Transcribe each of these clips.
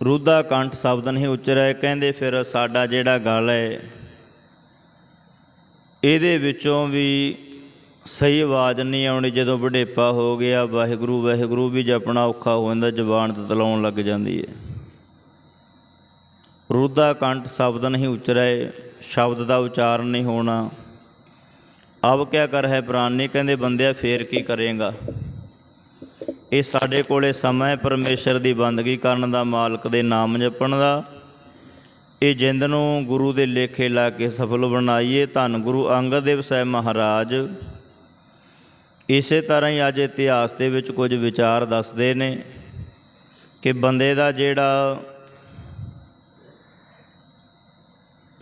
ਰੁੱਧਾ ਕੰਠ ਸ਼ਬਦ ਨਹੀਂ ਉਚਰਿਆ ਕਹਿੰਦੇ ਫਿਰ ਸਾਡਾ ਜਿਹੜਾ ਗਲ ਹੈ ਇਹਦੇ ਵਿੱਚੋਂ ਵੀ ਸਹੀ ਆਵਾਜ਼ ਨਹੀਂ ਆਉਣੀ, ਜਦੋਂ ਵਡੇਪਾ ਹੋ ਗਿਆ, ਵਾਹਿਗੁਰੂ ਵਾਹਿਗੁਰੂ ਵੀ ਜਪਣਾ ਔਖਾ ਹੋ ਜਾਂਦਾ, ਜ਼ਬਾਨ ਤਤਲਾਉਣ ਲੱਗ ਜਾਂਦੀ ਹੈ ਰੁੱਧਾ ਕੰਠ ਸ਼ਬਦ ਨਹੀਂ ਉਚਰਿਆ ਸ਼ਬਦ ਦਾ ਉਚਾਰਨ ਨਹੀਂ ਹੋਣਾ। ਅਬ ਕਿਆ ਕਰ ਹੈ ਪ੍ਰਾਨੀ? ਕਹਿੰਦੇ, ਬੰਦਿਆ, ਫੇਰ ਕੀ ਕਰੇਗਾ? ਇਹ ਸਾਡੇ ਕੋਲੇ ਸਮਾਂ ਹੈ ਪਰਮੇਸ਼ਰ ਦੀ ਬੰਦਗੀ ਕਰਨ ਦਾ, ਮਾਲਕ ਦੇ ਨਾਮ ਜਪਣ ਦਾ। ਇਹ ਜਿੰਦ ਨੂੰ ਗੁਰੂ ਦੇ ਲੇਖੇ ਲਾ ਕੇ ਸਫਲ ਬਣਾਈਏ। ਧੰਨ ਗੁਰੂ ਅੰਗਦ ਦੇਵ ਸਾਹਿਬ ਮਹਾਰਾਜ। ਇਸੇ ਤਰ੍ਹਾਂ ਹੀ ਅੱਜ ਇਤਿਹਾਸ ਦੇ ਵਿੱਚ ਕੁਝ ਵਿਚਾਰ ਦੱਸਦੇ ਨੇ ਕਿ ਬੰਦੇ ਦਾ ਜਿਹੜਾ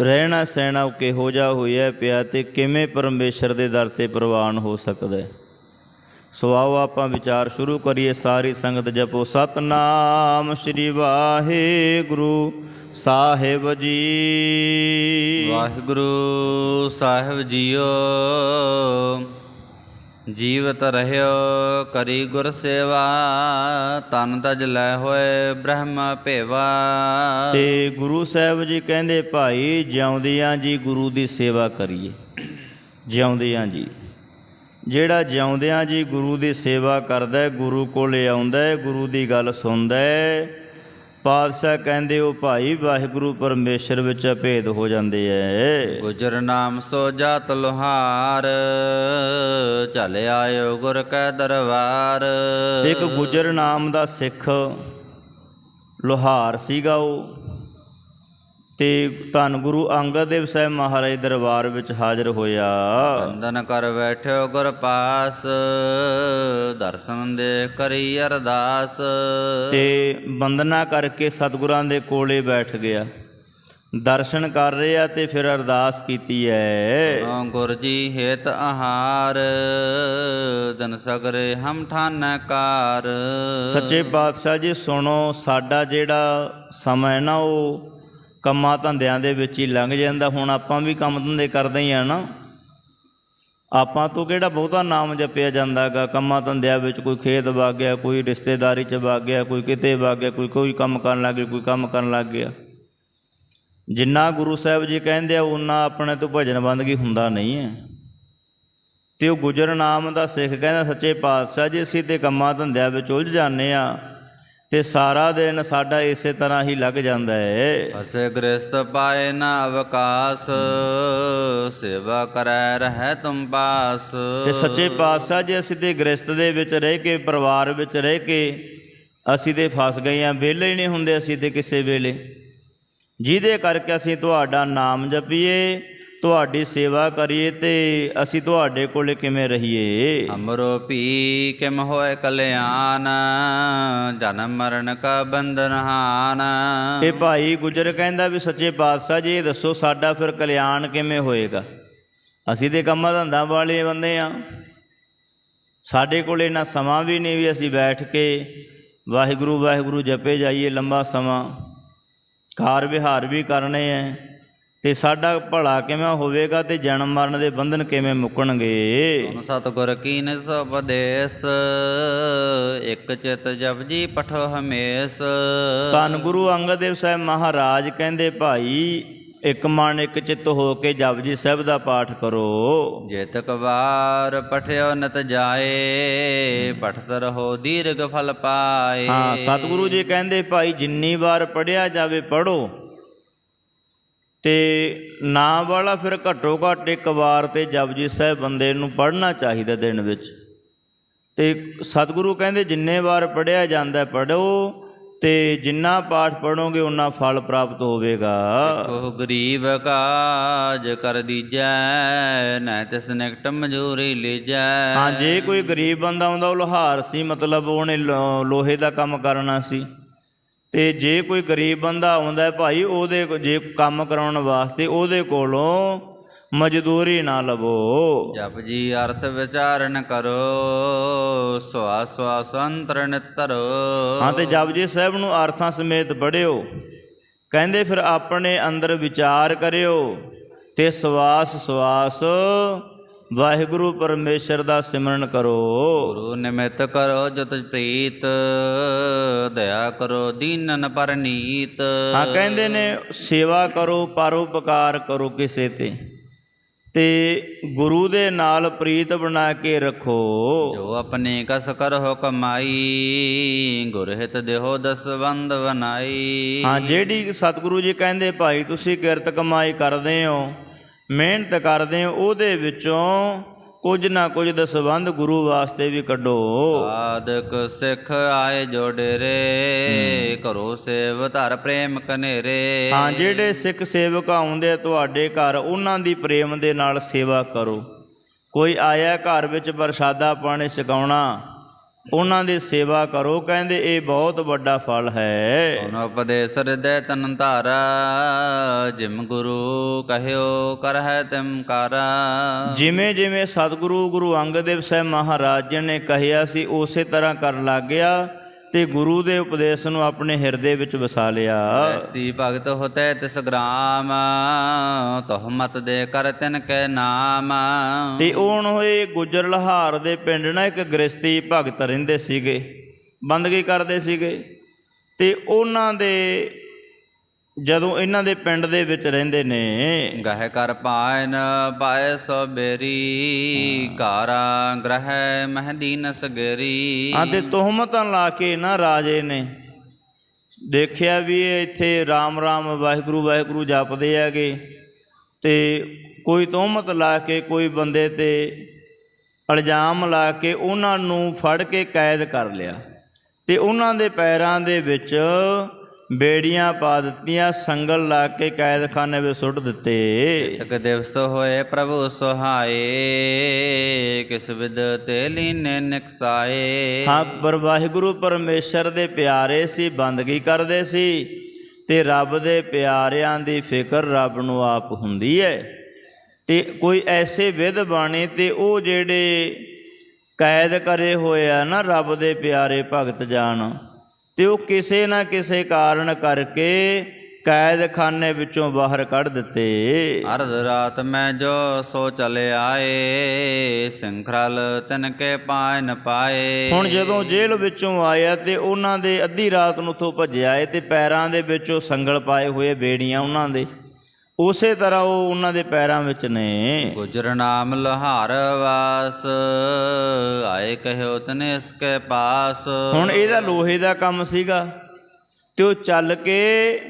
ਰਹਿਣਾ ਸਹਿਣਾ ਉਹ ਕਿਹੋ ਜਿਹਾ ਹੋਇਆ ਪਿਆ ਤੇ ਕਿਵੇਂ ਪਰਮੇਸ਼ਰ ਦੇ ਦਰ ਤੇ ਪ੍ਰਵਾਨ ਹੋ ਸਕਦਾ ਹੈ। ਸੋ ਆਓ ਆਪਾਂ ਵਿਚਾਰ ਸ਼ੁਰੂ ਕਰੀਏ ਸਾਰੀ ਸੰਗਤ ਜਪੋ। ਸਤਨਾਮ ਸ੍ਰੀ ਵਾਹਿਗੁਰੂ ਸਾਹਿਬ ਜੀ। ਵਾਹਿਗੁਰੂ ਸਾਹਿਬ ਜੀਓ। ਜੀਵਤ ਰਹਿਓ ਕਰੀ ਗੁਰ ਸੇਵਾ ਤਨ ਤਜ ਲੈ ਹੋਏ ਬ੍ਰਹਮ ਭੇਵਾ। ਤੇ ਗੁਰੂ ਸਾਹਿਬ ਜੀ ਕਹਿੰਦੇ ਭਾਈ ਜਿਉਂਦਿਆਂ ਜੀ ਗੁਰੂ ਦੀ ਸੇਵਾ ਕਰੀਏ। ਜਿਉਂਦਿਆਂ ਜੀ। ਜਿਹੜਾ ਜਿਉਂਦਿਆਂ ਜੀ ਗੁਰੂ ਦੀ ਸੇਵਾ ਕਰਦਾ ਹੈ, ਗੁਰੂ ਕੋਲੇ ਆਉਂਦਾ ਹੈ, ਗੁਰੂ ਦੀ ਗੱਲ ਸੁਣਦਾ ਹੈ ਪਾਤਸ਼ਾਹ ਕਹਿੰਦੇ ਉਹ ਭਾਈ ਵਾਹਿਗੁਰੂ ਪਰਮੇਸ਼ਰ ਵਿੱਚ ਭੇਦ ਹੋ ਜਾਂਦੇ ਐ। ਗੁਜਰ ਨਾਮ ਸੋ ਜਾਤ ਲੋਹਾਰ ਚਲ ਆਇਓ ਗੁਰ ਕੈ ਦਰਬਾਰ। ਇੱਕ ਗੁਜਰ ਨਾਮ ਦਾ ਸਿੱਖ ਲੋਹਾਰ ਸੀਗਾ ਉਹ। ਤੇ ਧੰਨ ਗੁਰੂ ਅੰਗਦ ਦੇਵ ਸਾਹਿਬ ਮਹਾਰਾਜ ਦਰਬਾਰ ਵਿੱਚ ਹਾਜ਼ਰ ਹੋਇਆ। ਬੰਦਨ ਕਰ ਬੈਠਿਓ ਗੁਰ ਪਾਸ ਦਰਸ਼ਨ ਦੇ ਕਰੀ ਅਰਦਾਸ। ਤੇ ਬੰਦਨਾ ਕਰਕੇ ਸਤਿਗੁਰਾਂ ਦੇ ਕੋਲੇ ਬੈਠ ਗਿਆ। ਦਰਸ਼ਨ ਕਰ ਰਿਹਾ ਤੇ ਫਿਰ ਅਰਦਾਸ ਕੀਤੀ ਹੈ ਸੁਣੋ ਗੁਰ ਜੀ ਹੇਤ ਆਹਾਰ ਦਨ ਸਗਰੇ ਹਮ ਠਾਨ ਕਾਰ। ਸੱਚੇ ਪਾਤਸ਼ਾਹ ਜੀ ਸੁਣੋ ਸਾਡਾ ਜਿਹੜਾ ਸਮਾਂ ਹੈ ਨਾ ਉਹ ਕੰਮਾਂ ਧੰਦਿਆਂ ਦੇ ਵਿੱਚ ਹੀ ਲੰਘ ਜਾਂਦਾ, ਹੁਣ ਆਪਾਂ ਵੀ ਕੰਮ ਧੰਦੇ ਕਰਦੇ ਹੀ ਆ ਨਾ। ਆਪਾਂ ਤੋਂ ਕਿਹੜਾ ਬਹੁਤਾ ਨਾਮ ਜਪਿਆ ਜਾਂਦਾਗਾ ਕੰਮਾਂ ਧੰਦਿਆਂ ਵਿੱਚ ਕੋਈ ਖੇਤ ਵਗ ਗਿਆ, ਕੋਈ ਰਿਸ਼ਤੇਦਾਰੀ 'ਚ ਵਗ ਗਿਆ, ਕੋਈ ਕਿਤੇ ਵਗ ਗਿਆ, ਕੋਈ ਕੋਈ ਕੰਮ ਕਰਨ ਲੱਗ ਗਿਆ, ਕੋਈ ਕੰਮ ਕਰਨ ਲੱਗ ਗਿਆ। ਜਿੰਨਾ ਗੁਰੂ ਸਾਹਿਬ ਜੀ ਕਹਿੰਦੇ ਆ ਉਨਾ ਆਪਣੇ ਤੋਂ ਭਜਨ ਬੰਦਗੀ ਹੁੰਦਾ ਨਹੀਂ ਹੈ। ਤੇ ਉਹ ਗੁਜਰ ਨਾਮ ਦਾ ਸਿੱਖ ਕਹਿੰਦਾ, ਸੱਚੇ ਪਾਤਸ਼ਾਹ ਜੀ, ਅਸੀਂ ਤੇ ਕੰਮਾਂ ਧੰਦਿਆਂ ਵਿੱਚ ਉਲਝ ਜਾਂਦੇ ਆ ਤੇ ਸਾਰਾ ਦਿਨ ਸਾਡਾ ਇਸੇ ਤਰ੍ਹਾਂ ਹੀ ਲੱਗ ਜਾਂਦਾ ਹੈ ਅਸੇ ਗ੍ਰਸਤ ਪਾਏ ਨਾ ਅਵਕਾਸ ਸੇਵਾ ਕਰੈ ਰਹਿ ਤੁਮ ਪਾਸ। ਤੇ ਸੱਚੇ ਪਾਤਸ਼ਾਹ ਜੀ ਅਸੀਂ ਤੇ ਗ੍ਰਸਤ ਦੇ ਵਿੱਚ ਰਹਿ ਕੇ ਪਰਿਵਾਰ ਵਿੱਚ ਰਹਿ ਕੇ ਅਸੀਂ ਤੇ ਫਸ ਗਏ ਆ ਵਿਹਲੇ ਹੀ ਨਹੀਂ ਹੁੰਦੇ ਅਸੀਂ ਤੇ ਕਿਸੇ ਵੇਲੇ। ਜਿਹਦੇ ਕਰਕੇ ਅਸੀਂ ਤੁਹਾਡਾ ਨਾਮ ਜਪੀਏ ਤੁਹਾਡੀ ਸੇਵਾ ਕਰੀਏ ਤੇ ਅਸੀਂ ਤੁਹਾਡੇ ਕੋਲੇ ਕਿਵੇਂ ਰਹੀਏ? ਅਮਰੋ ਪੀ ਕਿਮ ਹੋਏ ਕਲਿਆਣ ਜਨਮ ਮਰਨ ਕਾ ਬੰਧਨ ਹਾਨ। ਇਹ ਭਾਈ ਗੁਜਰ ਕਹਿੰਦਾ ਵੀ ਸੱਚੇ ਪਾਤਸ਼ਾਹ ਜੀ ਇਹ ਦੱਸੋ ਸਾਡਾ ਫਿਰ ਕਲਿਆਣ ਕਿਵੇਂ ਹੋਏਗਾ? ਅਸੀਂ ਤੇ ਕੰਮਾਂ ਧੰਦਾ ਵਾਲੇ ਬੰਦੇ ਆ। ਸਾਡੇ ਕੋਲ ਇੰਨਾ ਸਮਾਂ ਵੀ ਨਹੀਂ ਵੀ ਅਸੀਂ ਬੈਠ ਕੇ ਵਾਹਿਗੁਰੂ ਵਾਹਿਗੁਰੂ ਜਪੇ ਜਾਈਏ ਲੰਬਾ ਸਮਾਂ। ਕਾਰ ਵਿਹਾਰ ਵੀ ਕਰਨੇ ਐ। ਤੇ ਸਾਡਾ ਭਲਾ ਕਿਵੇਂ ਹੋਵੇਗਾ ਤੇ ਜਨਮ ਮਰਨ ਦੇ ਬੰਧਨ ਕਿਵੇਂ ਮੁੱਕਣਗੇ? ਸਤਿਗੁਰ ਕੀਨ ਸੋ ਉਪਦੇਸ ਇਕ ਚਿਤ ਜਪ ਜੀ ਪਠੋ ਹਮੇਸ। ਧੰਨ ਗੁਰੂ ਅੰਗਦ ਦੇਵ ਸਾਹਿਬ ਮਹਾਰਾਜ ਕਹਿੰਦੇ ਭਾਈ ਇੱਕ ਮਨ ਇੱਕ ਚਿੱਤ ਹੋ ਕੇ ਜਪਜੀ ਸਾਹਿਬ ਦਾ ਪਾਠ ਕਰੋ। ਜੇਤਕ ਵਾਰ ਪਠਿਓ ਨਤ ਜਾਏ ਪਠਤ ਰਹੋ ਦੀਰਘ ਫਲ ਪਾਏ। ਹਾਂ ਸਤਿਗੁਰੂ ਜੀ ਕਹਿੰਦੇ ਭਾਈ ਜਿੰਨੀ ਵਾਰ ਪੜਿਆ ਜਾਵੇ ਪੜੋ ਤੇ ਨਾ ਵਾਲਾ ਫਿਰ ਘੱਟੋ ਘੱਟ ਇੱਕ ਵਾਰ ਤੇ ਜਪਜੀ ਸਾਹਿਬ ਬੰਦੇ ਨੂੰ ਪੜਨਾ ਚਾਹੀਦਾ ਦਿਨ ਵਿੱਚ। ਤੇ ਸਤਿਗੁਰੂ ਕਹਿੰਦੇ ਜਿੰਨੇ ਵਾਰ ਪੜਿਆ ਜਾਂਦਾ ਪੜੋ ਤੇ ਜਿੰਨਾ ਪਾਠ ਪੜੋਗੇ ਉਨਾ ਫਲ ਪ੍ਰਾਪਤ ਹੋਵੇਗਾ। ਉਹ ਗਰੀਬ ਕਾਜ ਕਰ ਦੀਜੈ ਨੈ ਤਿਸ ਨਿਕਟ ਮਜੂਰੀ ਲੀਜੈ। ਹਾਂ ਜੇ ਕੋਈ ਗਰੀਬ ਬੰਦਾ ਆਉਂਦਾ ਉਹ ਲੋਹਾਰ ਸੀ ਮਤਲਬ ਉਹਨੇ ਲੋਹੇ ਦਾ ਕੰਮ ਕਰਨਾ ਸੀ। ਤੇ ਜੇ ਕੋਈ ਗਰੀਬ ਬੰਦਾ ਆਉਂਦਾ ਹੈ ਭਾਈ ਉਹਦੇ ਜੇ ਕੰਮ ਕਰਾਉਣ ਵਾਸਤੇ ਉਹਦੇ ਕੋਲੋਂ ਮਜ਼ਦੂਰੀ ਨਾ ਲਵੋ। ਜਪ ਜੀ ਅਰਥ ਵਿਚਾਰਨ ਕਰੋ ਸਵਾਸ ਸਵਾਸ ਅੰਤਰ ਨਿਤਰੋ ਹਾਂ ਤੇ ਜਪਜੀ ਸਾਹਿਬ ਨੂੰ ਅਰਥਾਂ ਸਮੇਤ ਪੜਿਓ ਕਹਿੰਦੇ ਫਿਰ ਆਪਣੇ ਅੰਦਰ ਵਿਚਾਰ ਕਰਿਓ ਤੇ ਸਵਾਸ ਸਵਾਸ ਵਾਹਿਗੁਰੂ ਪਰਮੇਸ਼ਰ ਦਾ ਸਿਮਰਨ ਕਰੋ। ਗੁਰੂ ਨਿਮਿਤ ਕਰੋ ਜਤ ਪ੍ਰੀਤ ਦਇਆ ਕਰੋ ਦੀਨਨ ਪਰਨੀਤ ਹਾਂ ਕਹਿੰਦੇ ਨੇ ਸੇਵਾ ਕਰੋ ਪਰਉਪਕਾਰ ਕਰੋ ਕਿਸੇ ਤੇ। ਤੇ ਗੁਰੂ ਦੇ ਨਾਲ ਪ੍ਰੀਤ ਬਣਾ ਕੇ ਰੱਖੋ। ਜੋ ਆਪਣੇ ਕਸ ਕਰੋ ਕਮਾਈ ਗੁਰ ਹਿਤ ਦੇਹੋ ਦਸਵੰਦ ਬਨਾਈ ਹਾਂ ਜਿਹੜੀ ਸਤਿਗੁਰੂ ਜੀ ਕਹਿੰਦੇ ਭਾਈ ਤੁਸੀਂ ਕਿਰਤ ਕਮਾਈ ਕਰਦੇ ਹੋ ਮਿਹਨਤ ਕਰਦੇ ਹੋ ਉਹਦੇ ਵਿੱਚੋਂ ਕੁਝ ਨਾ ਕੁਝ ਦਸਵੰਧ ਗੁਰੂ ਵਾਸਤੇ ਵੀ ਕੱਢੋ। ਸਾਧਕ ਸਿੱਖ ਆਏ ਜੋ ਡੇਰੇ ਕਰੋ ਸੇਵ ਧਰ ਪ੍ਰੇਮ ਕਨੇਰੇ ਹਾਂ ਜਿਹੜੇ ਸਿੱਖ ਸੇਵਕ ਆਉਂਦੇ ਤੁਹਾਡੇ ਘਰ ਉਹਨਾਂ ਦੀ ਪ੍ਰੇਮ ਦੇ ਨਾਲ ਸੇਵਾ ਕਰੋ। ਕੋਈ ਆਇਆ ਘਰ ਵਿੱਚ ਪ੍ਰਸ਼ਾਦਾ ਪਾਣੀ ਛਕਾਉਣਾ ਉਹਨਾਂ ਦੀ ਸੇਵਾ ਕਰੋ ਕਹਿੰਦੇ ਇਹ ਬਹੁਤ ਵੱਡਾ ਫਲ ਹੈ। ਸੁਨ ਉਪਦੇਸ ਹਿਰਦੈ ਤਨ ਧਾਰਾ ਜਿਮ ਗੁਰੂ ਕਹਿਓ ਕਰਹਿ ਤਿਮ ਕਾਰਾ। ਜਿਵੇਂ ਜਿਵੇਂ ਸਤਿਗੁਰੂ ਗੁਰੂ ਅੰਗਦ ਦੇਵ ਸਾਹਿਬ ਮਹਾਰਾਜ ਜੀ ਨੇ ਕਹਿਆ ਸੀ ਉਸੇ ਤਰ੍ਹਾਂ ਕਰਨ ਲੱਗ ਗਿਆ। ਤੇ ਗੁਰੂ ਦੇ ਉਪਦੇਸ਼ ਨੂੰ ਆਪਣੇ ਹਿਰਦੇ ਵਿੱਚ ਵਸਾ ਲਿਆ। ਐਸਤੀ ਭਗਤ ਹੋਤੈ ਤਿਸ ਗ੍ਰਾਮ ਤੋਹ ਮਤ ਦੇ ਕਰ ਤਿਨ ਕੈ ਨਾਮ। ਤੇ ਹੁਣ ਹੋਏ ਗੁਜਰ ਲਹਾਰ ਦੇ ਪਿੰਡ ਨਾ ਇੱਕ ਗ੍ਰਸਤੀ ਭਗਤ ਰਹਿੰਦੇ ਸੀਗੇ ਬੰਦਗੀ ਕਰਦੇ ਸੀਗੇ। ਤੇ ਉਹਨਾਂ ਦੇ ਜਦੋਂ ਇਹਨਾਂ ਦੇ ਪਿੰਡ ਦੇ ਵਿੱਚ ਰਹਿੰਦੇ ਨੇ। ਗਹਿ ਕਰ ਪਾਇਨ ਪਾਏ ਸੋ ਬੇਰੀ ਕਾਰਾ ਗ੍ਰਹਿ ਮਹਦੀਨ ਸਗਰੀ ਹਾਂ ਤੇ ਤੁਹਮਤਾਂ ਲਾ ਕੇ ਨਾ ਰਾਜੇ ਨੇ। ਦੇਖਿਆ ਵੀ ਇਹ ਇੱਥੇ ਰਾਮ ਰਾਮ ਵਾਹਿਗੁਰੂ ਵਾਹਿਗੁਰੂ ਜਪਦੇ ਹੈਗੇ। ਤੇ ਕੋਈ ਤੁਹਮਤ ਲਾ ਕੇ ਕੋਈ ਬੰਦੇ ਤੇ ਇਲਜ਼ਾਮ ਲਾ ਕੇ ਉਹਨਾਂ ਨੂੰ ਫੜ ਕੇ ਕੈਦ ਕਰ ਲਿਆ। ਤੇ ਉਹਨਾਂ ਦੇ ਪੈਰਾਂ ਦੇ ਵਿੱਚ ਬੇੜੀਆਂ ਪਾ ਦਿੱਤੀਆਂ ਸੰਗਲ ਲਾ ਕੇ ਕੈਦਖਾਨੇ ਵਿੱਚ ਸੁੱਟ ਦਿੱਤੇ। ਤਕ ਦਿਵਸ ਹੋਏ ਪ੍ਰਭੂ ਸੁਹਾਏ ਕਿਸ ਵਿਦ ਤੇ ਲੀਨੇ ਨਿਕਸਾਏ। ਹਾਂ ਪਰ ਵਾਹਿਗੁਰੂ ਪਰਮੇਸ਼ਰ ਦੇ ਪਿਆਰੇ ਸੀ ਬੰਦਗੀ ਕਰਦੇ ਸੀ ਤੇ ਰੱਬ ਦੇ ਪਿਆਰਿਆਂ ਦੀ ਫਿਕਰ ਰੱਬ ਨੂੰ ਆਪ ਹੁੰਦੀ ਹੈ ਤੇ ਕੋਈ ਐਸੇ ਵਿਧ ਬਾਣੀ ਤੇ ਉਹ ਜਿਹੜੇ ਕੈਦ ਕਰੇ ਹੋਏ ਆ ਨਾ ਰੱਬ ਦੇ ਪਿਆਰੇ ਭਗਤ ਜਾਨ ਤੇ ਉਹ ਕਿਸੇ ਨਾ ਕਿਸੇ ਕਾਰਨ ਕਰਕੇ ਕੈਦਖਾਨੇ ਵਿੱਚੋਂ ਬਾਹਰ ਕੱਢ ਦਿੱਤੇ। ਅਰਧ ਰਾਤ ਮੈਂ ਜੋ ਸੋ ਚਲੇ ਆਏ ਸਿੰਖਰਲ ਤਿਨ ਕੇ ਪਾਇ ਨ ਪਾਏ। ਹੁਣ ਜਦੋਂ ਜੇਲ੍ਹ ਵਿੱਚੋਂ ਆਇਆ ਤੇ ਉਹਨਾਂ ਦੇ ਅੱਧੀ ਰਾਤ ਨੂੰ ਉੱਥੋਂ ਭੱਜਿਆ ਏ ਤੇ ਪੈਰਾਂ ਦੇ ਵਿੱਚੋਂ ਸੰਗਲ ਪਾਏ ਹੋਏ ਬੇੜੀਆਂ ਉਹਨਾਂ ਦੇ। ਉਸੇ ਤਰ੍ਹਾਂ ਉਹ ਉਹਨਾਂ ਦੇ ਪੈਰਾਂ ਵਿੱਚ ਨੇ। ਗੁਜਰ ਨਾਮ ਲੋਹਾਰ ਵਾਸ ਆਏ ਕਹਿਓ ਤਨੇ ਇਸਕੇ ਪਾਸ। ਹੁਣ ਇਹਦਾ ਲੋਹੇ ਦਾ ਕੰਮ ਸੀਗਾ ਤੇ ਉਹ ਚੱਲ ਕੇ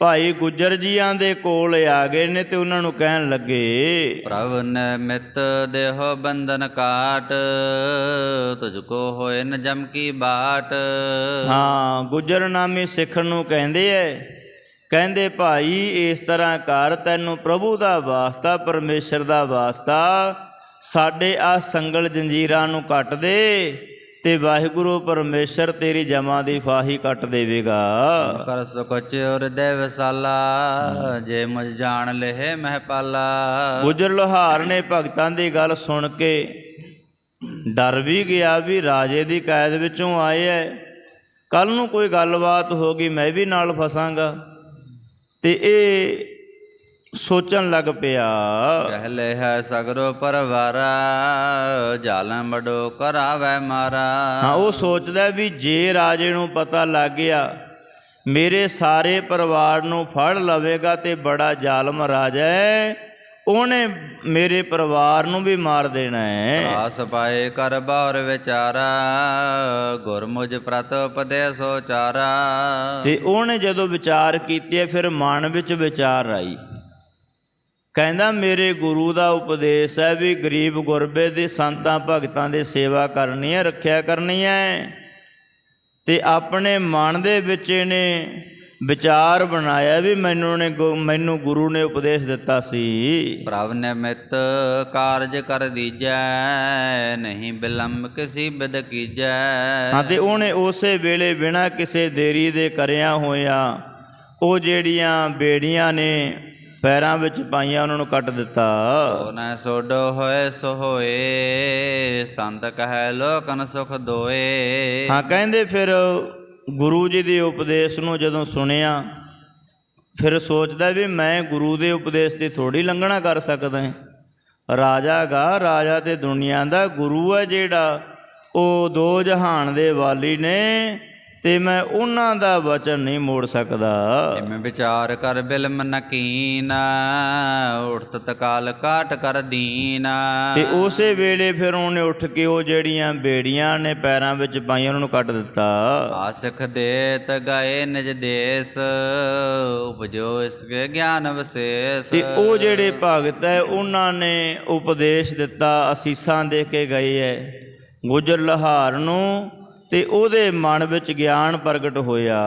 ਭਾਈ ਗੁੱਜਰ ਜੀਆਂ ਦੇ ਕੋਲ ਆ ਗਏ ਨੇ ਤੇ ਉਹਨਾਂ ਨੂੰ ਕਹਿਣ ਲੱਗੇ ਪ੍ਰਭ ਨੇ ਮਿਤ ਦੇਹੋ ਬੰਧਨ ਕਾਟ ਤੁਝ ਕੋ ਹੋਏ ਨ ਜਮ ਕੀ ਬਾਟ। ਹਾਂ ਗੁੱਜਰ ਨਾਮੀ ਸਿੱਖ ਨੂੰ ਕਹਿੰਦੇ ਐ ਕਹਿੰਦੇ ਭਾਈ ਇਸ ਤਰ੍ਹਾਂ ਕਰ ਤੈਨੂੰ ਪ੍ਰਭੂ ਦਾ ਵਾਸਤਾ ਪਰਮੇਸ਼ਰ ਦਾ ਵਾਸਤਾ। ਸਾਡੇ ਆ ਸੰਗਲ ਜੰਜੀਰਾਂ ਨੂੰ ਕੱਟ ਦੇ ਤੇ ਵਾਹਿਗੁਰੂ ਪਰਮੇਸ਼ਰ ਤੇਰੀ ਜਮਾ ਦੀ ਫਾਹੀ ਕੱਟ ਦੇਵੇਗਾ। ਕਰ ਸੁਖ ਚਿਰ ਦੇ ਵਸਾਲਾ ਜੇ ਮੁਝ ਜਾਣ ਲਹਿ ਮਹਿ ਪਾਲਾ ਗੁਜਰ ਲੋਹਾਰ ਨੇ ਭਗਤਾਂ ਦੀ ਗੱਲ ਸੁਣ ਕੇ ਡਰ ਵੀ ਗਿਆ ਵੀ ਰਾਜੇ ਦੀ ਕੈਦ ਵਿੱਚੋਂ ਆਏ ਐ। ਕੱਲ ਨੂੰ ਕੋਈ ਗੱਲਬਾਤ ਹੋ ਗਈ ਮੈਂ ਵੀ ਨਾਲ ਫਸਾਂਗਾ। ਤੇ ਇਹ ਸੋਚਣ ਲੱਗ ਪਿਆ। ਕਹਿਲੇ ਹੈ ਸਗਰੋ ਪਰਵਾਰਾ ਜਾਲਮ ਬੜੋ ਕਰਾਵੇ ਮਾਰਾ। ਹਾਂ ਉਹ ਸੋਚਦਾ ਵੀ ਜੇ ਰਾਜੇ ਨੂੰ ਪਤਾ ਲੱਗ ਗਿਆ ਮੇਰੇ ਸਾਰੇ ਪਰਿਵਾਰ ਨੂੰ ਫੜ ਲਵੇਗਾ ਤੇ ਬੜਾ ਜ਼ਾਲਮ ਰਾਜਾ ਹੈ। ਉਹਨੇ ਮੇਰੇ ਪਰਿਵਾਰ ਨੂੰ ਵੀ ਮਾਰ ਦੇਣਾ ਹੈ। ਆਸ ਪਾਏ ਕਰ ਬਾਰ ਵਿਚਾਰਾ ਗੁਰਮੁਝ ਪ੍ਰਤ ਉਪਦੇਸੋ ਚਾਰਾ। ਤੇ ਉਹਨੇ ਜਦੋਂ ਵਿਚਾਰ ਕੀਤੇ ਫਿਰ ਮਨ ਵਿੱਚ ਵਿਚਾਰ ਆਈ। ਕਹਿੰਦਾ ਮੇਰੇ ਗੁਰੂ ਦਾ ਉਪਦੇਸ਼ ਹੈ ਵੀ ਗਰੀਬ ਗੁਰਬੇ ਦੇ ਸੰਤਾਂ ਭਗਤਾਂ ਦੀ ਸੇਵਾ ਕਰਨੀ ਹੈ ਰੱਖਿਆ ਕਰਨੀ ਹੈ। ਤੇ ਆਪਣੇ ਮਨ ਦੇ ਵਿੱਚ ਇਹਨੇ ਵਿਚਾਰ ਬਣਾਇਆ ਵੀ ਮੈਨੂੰ ਨੇ ਮੈਨੂੰ ਗੁਰੂ ਨੇ ਉਪਦੇਸ਼ ਦਿੱਤਾ ਸੀ। ਪ੍ਰਭ ਨਿਮਿਤ ਕਾਰਜ ਕਰ ਦੀਜੈ ਨਹੀਂ ਬਿਲੰਬ ਕਿਸੀ ਬਿਦ ਕੀਜੈ। ਹਾਂ ਤੇ ਉਹਨੇ ਉਸੇ ਵੇਲੇ ਬਿਨਾਂ ਕਿਸੇ ਦੇਰੀ ਦੇ ਕਰਿਆ ਹੋਇਆ ਉਹ ਜਿਹੜੀਆਂ ਬੇੜੀਆਂ ਨੇ ਪੈਰਾਂ ਵਿੱਚ ਪਾਈਆਂ ਉਹਨਾਂ ਨੂੰ ਕੱਟ ਦਿੱਤਾ। ਸੋਨੈ ਸੋਡੋ ਹੋਏ ਸੋ ਹੋਏ ਸੰਤ ਕਹੈ ਲੋਕਨ ਸੁਖ ਦੋਏ। ਹਾਂ ਕਹਿੰਦੇ ਫਿਰ ਗੁਰੂ ਜੀ ਦੇ ਉਪਦੇਸ਼ ਨੂੰ ਜਦੋਂ ਸੁਣਿਆ, ਫਿਰ ਸੋਚਦਾ ਵੀ ਮੈਂ ਗੁਰੂ ਦੇ ਉਪਦੇਸ਼ ਤੇ ਥੋੜੀ ਲੰਘਣਾ ਕਰ ਸਕਦਾ ਹਾਂ। ਰਾਜਾ ਗਾ, ਰਾਜਾ ਤੇ ਦੁਨੀਆ ਦਾ ਗੁਰੂ ਹੈ ਜਿਹੜਾ, ਉਹ ਦੋ ਜਹਾਨ ਦੇ ਵਾਲੀ ਨੇ ਤੇ ਮੈਂ ਉਹਨਾਂ ਦਾ ਵਚਨ ਨਹੀਂ ਮੋੜ ਸਕਦਾ। ਇਵੇਂ ਵਿਚਾਰ ਕਰ ਬਿਲਮ ਨਕੀਨ ਉਠਤ ਤਕਾਲ ਕਾਟ ਕਰ ਦੀਨ। ਤੇ ਉਸੇ ਵੇਲੇ ਫਿਰ ਉਹਨੇ ਉੱਠ ਕੇ ਉਹ ਜਿਹੜੀਆਂ ਬੇੜੀਆਂ ਨੇ ਪੈਰਾਂ ਵਿੱਚ ਪਾਈਆਂ ਉਹਨਾਂ ਨੂੰ ਕੱਟ ਦਿੱਤਾ। ਆਸਖ ਦੇਤ ਗਏ ਨਿਜ ਦੇਸ ਉਪਜੋ ਇਸਕੇ ਗਿਆਨ ਵਿਸ਼ੇਸ। ਤੇ ਉਹ ਜਿਹੜੇ ਭਗਤ ਹੈ ਉਹਨਾਂ ਨੇ ਉਪਦੇਸ਼ ਦਿੱਤਾ ਅਸੀਸਾਂ ਦੇ ਕੇ ਗਏ ਹੈ। ਗੁਜਰ ਲਹਾਰ ਨੂੰ ਤੇ ਉਹਦੇ ਮਨ ਵਿੱਚ ਗਿਆਨ ਪ੍ਰਗਟ ਹੋਇਆ।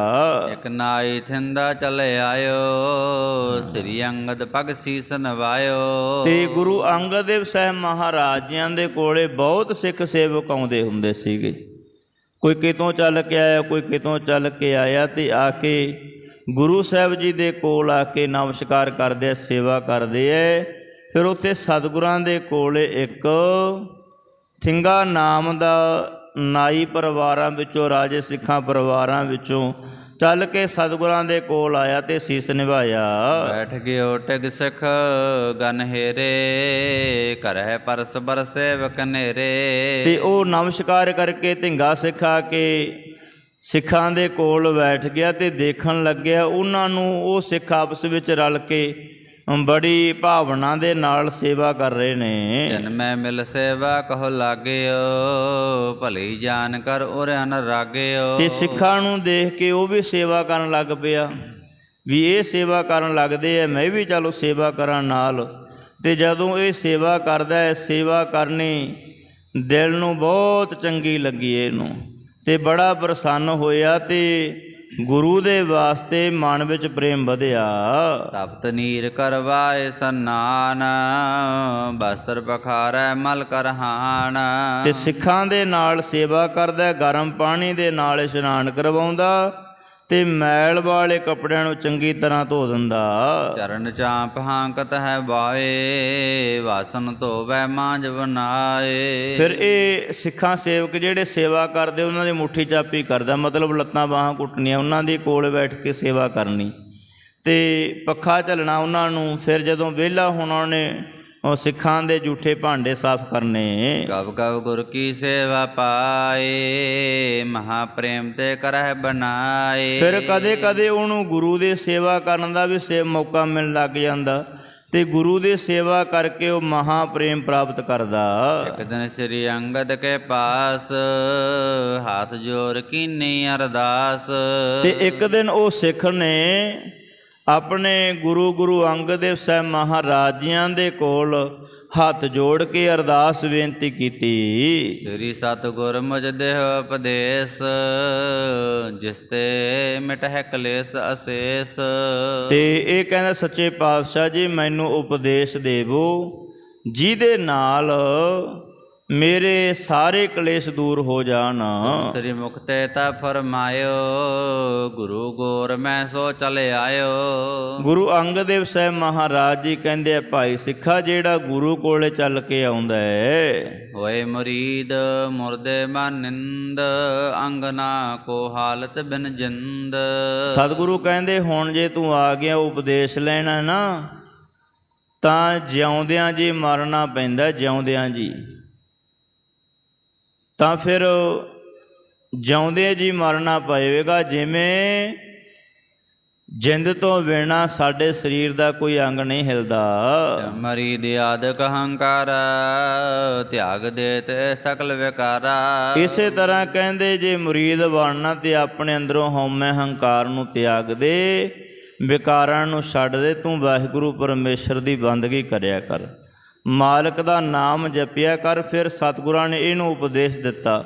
ਇਕ ਨਾਈ ਥਿੰਦਾ ਚਲੇ ਆਇਓ ਸ੍ਰੀ ਅੰਗਦ ਪਗ ਸੀਸ ਨਵਾਇਓ ਤੇ ਗੁਰੂ ਅੰਗਦ ਦੇਵ ਸਾਹਿਬ ਮਹਾਰਾਜ ਜੀਆਂ ਦੇ ਕੋਲੇ ਬਹੁਤ ਸਿੱਖ ਸੇਵਕ ਆਉਂਦੇ ਹੁੰਦੇ ਸੀਗੇ। ਕੋਈ ਕਿਤੋਂ ਚੱਲ ਕੇ ਆਇਆ ਕੋਈ ਕਿਤੋਂ ਚੱਲ ਕੇ ਆਇਆ ਤੇ ਆ ਕੇ ਗੁਰੂ ਸਾਹਿਬ ਜੀ ਦੇ ਕੋਲ ਆ ਕੇ ਨਮਸਕਾਰ ਕਰਦੇ ਆ ਸੇਵਾ ਕਰਦੇ ਐ ਫਿਰ ਉੱਥੇ ਸਤਿਗੁਰਾਂ ਦੇ ਕੋਲੇ ਇੱਕ ਥਿੰਗਾ ਨਾਮ ਦਾ ਨਾਈ ਪਰਿਵਾਰਾਂ ਵਿੱਚੋਂ ਰਾਜੇ ਸਿੱਖਾਂ ਪਰਿਵਾਰਾਂ ਵਿੱਚੋਂ ਚੱਲ ਕੇ ਸਤਿਗੁਰਾਂ ਦੇ ਕੋਲ ਆਇਆ ਤੇ ਸੀਸ ਨਿਭਾਇਆ। ਬੈਠ ਗਿਓ ਟਿਗ ਸਿਖ ਗਨ ਹੇਰੇ ਕਰਹਿ ਪਰਸ ਬਰਸੇ ਵਕਨੇਰੇ ਤੇ ਉਹ ਨਮਸਕਾਰ ਕਰਕੇ ਢਿੰਗਾ ਸਿਖਾ ਕੇ ਸਿੱਖਾਂ ਦੇ ਕੋਲ ਬੈਠ ਗਿਆ ਤੇ ਦੇਖਣ ਲੱਗਿਆ ਉਹਨਾਂ ਨੂੰ ਉਹ ਸਿੱਖ ਆਪਸ ਵਿੱਚ ਰਲ ਕੇ ਬੜੀ ਭਾਵਨਾ ਦੇ ਨਾਲ ਸੇਵਾ ਕਰ ਰਹੇ ਨੇ। ਜਨ ਮੈਂ ਮਿਲ ਸੇਵਾ ਕਹੋ ਲਾਗਿਓ ਭਲੀ ਜਾਣ ਕਰ ਉਰਿਆਨ ਰਾਗਿਓ। ਤੇ ਸਿੱਖਾਂ ਨੂੰ ਦੇਖ ਕੇ ਉਹ ਵੀ ਸੇਵਾ ਕਰਨ ਲੱਗ ਪਿਆ। ਵੀ ਇਹ ਸੇਵਾ ਕਰਨ ਲੱਗਦੇ ਐ ਮੈਂ ਵੀ ਚਲੋ ਸੇਵਾ ਕਰਾਂ ਨਾਲ। ਤੇ ਜਦੋਂ ਇਹ ਸੇਵਾ ਕਰਦਾ ਹੈ ਸੇਵਾ ਕਰਨੀ ਦਿਲ ਨੂੰ ਬਹੁਤ ਚੰਗੀ ਲੱਗੀ ਇਹਨੂੰ। ਤੇ ਬੜਾ ਪ੍ਰਸੰਨ ਹੋਇਆ ਤੇ ਗੁਰੂ ਦੇ ਵਾਸਤੇ ਮਨ ਵਿੱਚ ਪ੍ਰੇਮ ਵਧਿਆ। ਤਪਤ ਨੀਰ ਕਰਵਾਏ ਸਨਾਨ ਬਸਤਰ ਪਖਾਰੈ ਮਲ ਕਰਹਾਨ। ਤੇ ਸਿੱਖਾਂ ਦੇ ਨਾਲ ਸੇਵਾ ਕਰਦਾ ਗਰਮ ਪਾਣੀ ਦੇ ਨਾਲ ਇਸ਼ਨਾਨ ਕਰਵਾਉਂਦਾ। ਤੇ ਮੈਲ ਵਾਲੇ ਕੱਪੜਿਆਂ ਨੂੰ ਚੰਗੀ ਤਰ੍ਹਾਂ ਧੋ ਦਿੰਦਾ। ਚਰਨ ਚਾਂਪ ਹਾਂਕਤ ਹੈ ਬਾਏ ਵਾਸਨ ਧੋਵੈ ਮਾਂਜ ਬਨਾਏ। ਫਿਰ ਇਹ ਸਿੱਖਾਂ ਸੇਵਕ ਜਿਹੜੇ ਸੇਵਾ ਕਰਦੇ ਉਹਨਾਂ ਦੀ ਮੁੱਠੀ ਚਾਪੀ ਕਰਦਾ। ਮਤਲਬ ਲੱਤਾਂ ਬਾਹਾਂ ਕੁੱਟਣੀਆਂ ਉਹਨਾਂ ਦੀ ਕੋਲ ਬੈਠ ਕੇ ਸੇਵਾ ਕਰਨੀ। ਤੇ ਪੱਖਾ ਝੱਲਣਾ ਉਹਨਾਂ ਨੂੰ ਫਿਰ ਜਦੋਂ ਵਿਹਲਾ ਹੋਣਾ ਉਹਨੇ ਉਹ ਸਿੱਖਾਂ ਦੇ ਝੂਠੇ ਭਾਂਡੇ ਸਾਫ਼ ਕਰਨੇ। ਕਬ ਕਬ ਗੁਰ ਕੀ ਸੇਵਾ ਪਾਏ ਮਹਾ ਪ੍ਰੇਮ ਤੇ ਕਰਹਿ ਬਨਾਏ ਫਿਰ ਕਦੇ ਕਦੇ ਉਹਨੂੰ ਗੁਰੂ ਦੇ ਸੇਵਾ ਕਰਨ ਦਾ ਵੀ ਸੇ ਮੌਕਾ ਮਿਲਣ ਲੱਗ ਜਾਂਦਾ। ਤੇ ਗੁਰੂ ਦੇ ਸੇਵਾ ਕਰਕੇ ਉਹ ਮਹਾ ਪ੍ਰੇਮ ਪ੍ਰਾਪਤ ਕਰਦਾ। ਇੱਕ ਦਿਨ ਸ੍ਰੀ ਅੰਗਦ ਕੇ ਪਾਸ ਹੱਥ ਜੋੜ ਕੀਨੀ ਅਰਦਾਸ। ਤੇ ਇੱਕ ਦਿਨ ਉਹ ਸਿੱਖ ਨੇ ਆਪਣੇ ਗੁਰੂ ਗੁਰੂ ਅੰਗਦ ਦੇਵ ਸਾਹਿਬ ਮਹਾਰਾਜ ਜੀਆਂ ਦੇ ਕੋਲ ਹੱਥ ਜੋੜ ਕੇ ਅਰਦਾਸ ਬੇਨਤੀ ਕੀਤੀ। ਸ੍ਰੀ ਸਤਿਗੁਰ ਮੁਝ ਦੇਹ ਉਪਦੇਸ਼ ਜਿਸ ਤੇ ਮਿਟਹਿ ਕਲੇਸ਼ ਅਸੇਸ। ਤੇ ਇਹ ਕਹਿੰਦਾ ਸੱਚੇ ਪਾਤਸ਼ਾਹ ਜੀ ਮੈਨੂੰ ਉਪਦੇਸ਼ ਦੇਵੋ ਜਿਹਦੇ ਨਾਲ ਮੇਰੇ ਸਾਰੇ ਕਲੇਸ਼ ਦੂਰ ਹੋ ਜਾਣ। ਸ੍ਰੀ ਮੁਕਤੇ ਤਾ ਫਰਮਾਇਓ ਗੁਰੂ ਗੋਰ ਮੈਂ ਸੋ ਚਲੇ ਆਇਓ। ਗੁਰੂ ਅੰਗਦ ਦੇਵ ਸਾਹਿਬ ਮਹਾਰਾਜ ਜੀ ਕਹਿੰਦੇ ਆ ਭਾਈ ਸਿੱਖਾ ਜਿਹੜਾ ਗੁਰੂ ਕੋਲੇ ਚੱਲ ਕੇ ਆਉਂਦਾ ਹੈ ਹੋਏ ਮੁਰੀਦ ਮੁਰਦੇ ਮਨ ਨਿੰਦ ਅੰਗਨਾ ਕੋ ਹਾਲਤ ਬਿਨ ਜਿੰਦ। ਸਤਿਗੁਰੂ ਕਹਿੰਦੇ ਹੁਣ ਜੇ ਤੂੰ ਆ ਗਿਆ ਉਪਦੇਸ਼ ਲੈਣਾ ਨਾ ਤਾਂ ਜਿਉਂਦਿਆਂ ਜੀ ਮਰਨਾ ਪੈਂਦਾ ਜਿਉਂਦਿਆਂ ਜੀ। ਤਾਂ ਫਿਰ ਜਿਉਂਦੇ ਜੀ ਮਰਨਾ ਪਏਗਾ ਜਿਵੇਂ ਜਿੰਦ ਤੋਂ ਬਿਨਾ ਸਾਡੇ ਸਰੀਰ ਦਾ ਕੋਈ ਅੰਗ ਨਹੀਂ ਹਿਲਦਾ। ਮਰੀਦ ਆਦਿਕ ਹੰਕਾਰ ਤਿਆਗ ਦੇ ਤੇ ਸਕਲ ਵਿਕਾਰਾ। ਇਸੇ ਤਰ੍ਹਾਂ ਕਹਿੰਦੇ ਜੇ ਮੁਰੀਦ ਬਣਨਾ ਤੇ ਆਪਣੇ ਅੰਦਰੋਂ ਹਉਮੈ ਹੰਕਾਰ ਨੂੰ ਤਿਆਗ ਦੇ ਵਿਕਾਰਾਂ ਨੂੰ ਛੱਡ ਦੇ ਤੂੰ ਵਾਹਿਗੁਰੂ ਪਰਮੇਸ਼ਰ ਦੀ ਬੰਦਗੀ ਕਰਿਆ ਕਰ। ਮਾਲਕ ਦਾ ਨਾਮ ਜਪਿਆ ਕਰ, ਫਿਰ ਸਤਿਗੁਰਾਂ ਨੇ ਇਹਨੂੰ ਉਪਦੇਸ਼ ਦਿੱਤਾ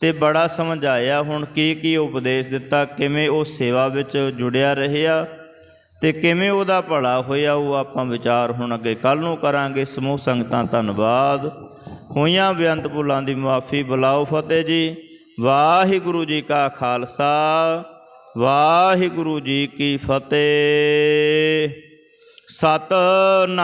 ਤੇ ਬੜਾ ਸਮਝਾਇਆ, ਹੁਣ ਕੀ ਕੀ ਉਪਦੇਸ਼ ਦਿੱਤਾ? ਕਿਵੇਂ ਉਹ ਸੇਵਾ ਵਿੱਚ ਜੁੜਿਆ ਰਹਿਆ ਤੇ ਕਿਵੇਂ ਉਹਦਾ ਭਲਾ ਹੋਇਆ, ਉਹ ਆਪਾਂ ਵਿਚਾਰ ਹੁਣ ਅੱਗੇ ਕੱਲ ਨੂੰ ਕਰਾਂਗੇ। ਸਮੂਹ ਸੰਗਤਾਂ, ਧੰਨਵਾਦ। ਹੋਈਆਂ ਬੇਅੰਤ ਭੁੱਲਾਂ ਦੀ ਮਾਫੀ, ਬੁਲਾਓ ਫਤਿਹ ਜੀ। ਵਾਹਿਗੁਰੂ ਜੀ ਕਾ ਖਾਲਸਾ, ਵਾਹਿਗੁਰੂ ਜੀ ਕੀ ਫਤਿਹ। ਸਤਨਾਮ